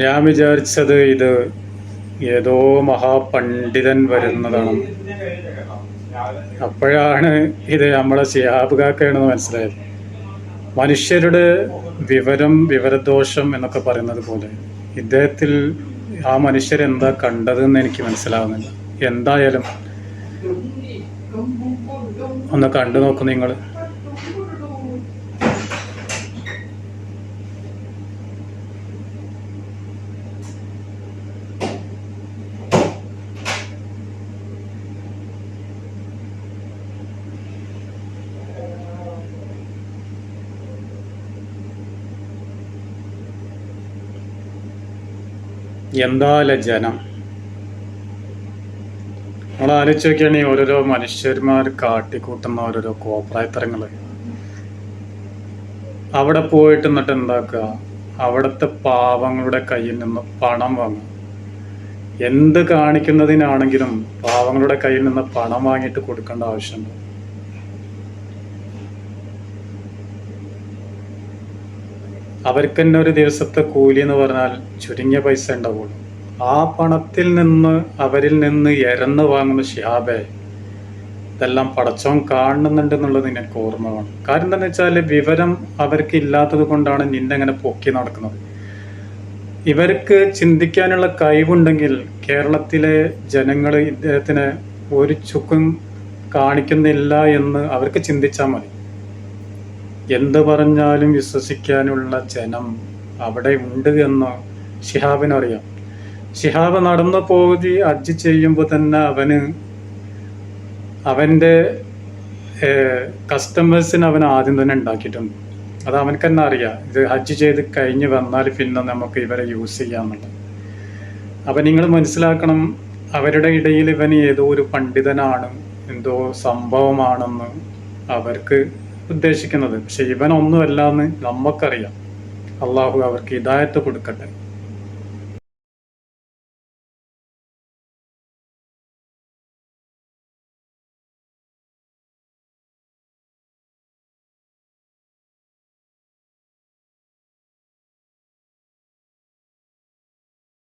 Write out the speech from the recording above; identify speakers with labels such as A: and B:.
A: ഞാൻ വിചാരിച്ചത് ഇത് ഏതോ മഹാപണ്ഡിതൻ വരുന്നതാണ്. അപ്പോഴാണ് ഇത് നമ്മളെ ശിഹാബ് കാക്കയാണെന്ന് മനസ്സിലായത്. മനുഷ്യരുടെ വിവരം വിവരദോഷം എന്നൊക്കെ പറയുന്നത് പോലെ ഇദ്ദേഹത്തിൽ ആ മനുഷ്യരെന്താ കണ്ടതെന്ന് എനിക്ക് മനസ്സിലാവുന്നില്ല. എന്തായാലും ഒന്ന് കണ്ടു നോക്കൂ നിങ്ങൾ. എന്താല ജനം നമ്മൾ ആലോചിച്ച് ഈ ഓരോരോ മനുഷ്യന്മാർ കാട്ടിക്കൂട്ടുന്ന ഓരോരോ കോപ്രായത്തരങ്ങൾ അവിടെ പോയിട്ട് എന്നിട്ട് എന്താക്കുക? അവിടുത്തെ പാവങ്ങളുടെ കയ്യിൽ നിന്ന് പണം വാങ്ങും എന്ത് കാണിക്കുന്നതിനാണെങ്കിലും പാവങ്ങളുടെ കയ്യിൽ നിന്ന് പണം വാങ്ങിയിട്ട് കൊടുക്കേണ്ട ആവശ്യമുണ്ട്. അവർക്ക് തന്നെ ഒരു ദിവസത്തെ കൂലി എന്ന് പറഞ്ഞാൽ ചുരുങ്ങിയ പൈസ ഉണ്ടാവുള്ളൂ. ആ പണത്തിൽ നിന്ന് അവരിൽ നിന്ന് എരന്ന് വാങ്ങുന്ന ഷിഹാബെ ഇതെല്ലാം പടച്ചോൻ കാണുന്നുണ്ട് എന്നുള്ളത് നിനക്ക് ഓർമ്മ വേണം കാരണം എന്താണെന്ന് വെച്ചാൽ വിവരം അവർക്ക് ഇല്ലാത്തത് കൊണ്ടാണ് നിന്നെ അങ്ങനെ പൊക്കി നടക്കുന്നത്. ഇവർക്ക് ചിന്തിക്കാനുള്ള കഴിവുണ്ടെങ്കിൽ കേരളത്തിലെ ജനങ്ങൾ ഇദ്ദേഹത്തിന് ഒരു ചുക്കും കാണിക്കുന്നില്ല എന്ന് അവർക്ക് ചിന്തിച്ചാൽ മതി. എന്ത് പറഞ്ഞാലും വിശ്വസിക്കാനുള്ള ജനം അവിടെ ഉണ്ട് എന്ന് ഷിഹാബിനറിയാം ഷിഹാബ് നടന്നു പോയി ഹജ്ജ് ചെയ്യുമ്പോൾ തന്നെ അവന് അവന്റെ കസ്റ്റമേഴ്സിന് അവൻ ആദ്യം തന്നെ ഉണ്ടാക്കിയിട്ടുണ്ട് അത് അവനക്ക് തന്നെ അറിയാം. ഇത് ഹജ്ജ് ചെയ്ത് കഴിഞ്ഞ് വന്നാൽ പിന്നെ നമുക്ക് ഇവരെ യൂസ് ചെയ്യാമെന്നുള്ളത് അപ്പം നിങ്ങൾ മനസ്സിലാക്കണം അവരുടെ ഇടയിൽ ഇവൻ ഏതോ ഒരു പണ്ഡിതനാണ് എന്തോ സംഭവമാണെന്ന് അവർക്ക് ഉദ്ദേശിക്കുന്നത്. പക്ഷെ ഇവനൊന്നുമല്ല എന്ന് നമുക്കറിയാം അള്ളാഹു അവർക്ക് ഹിദായത്ത് കൊടുക്കട്ടെ.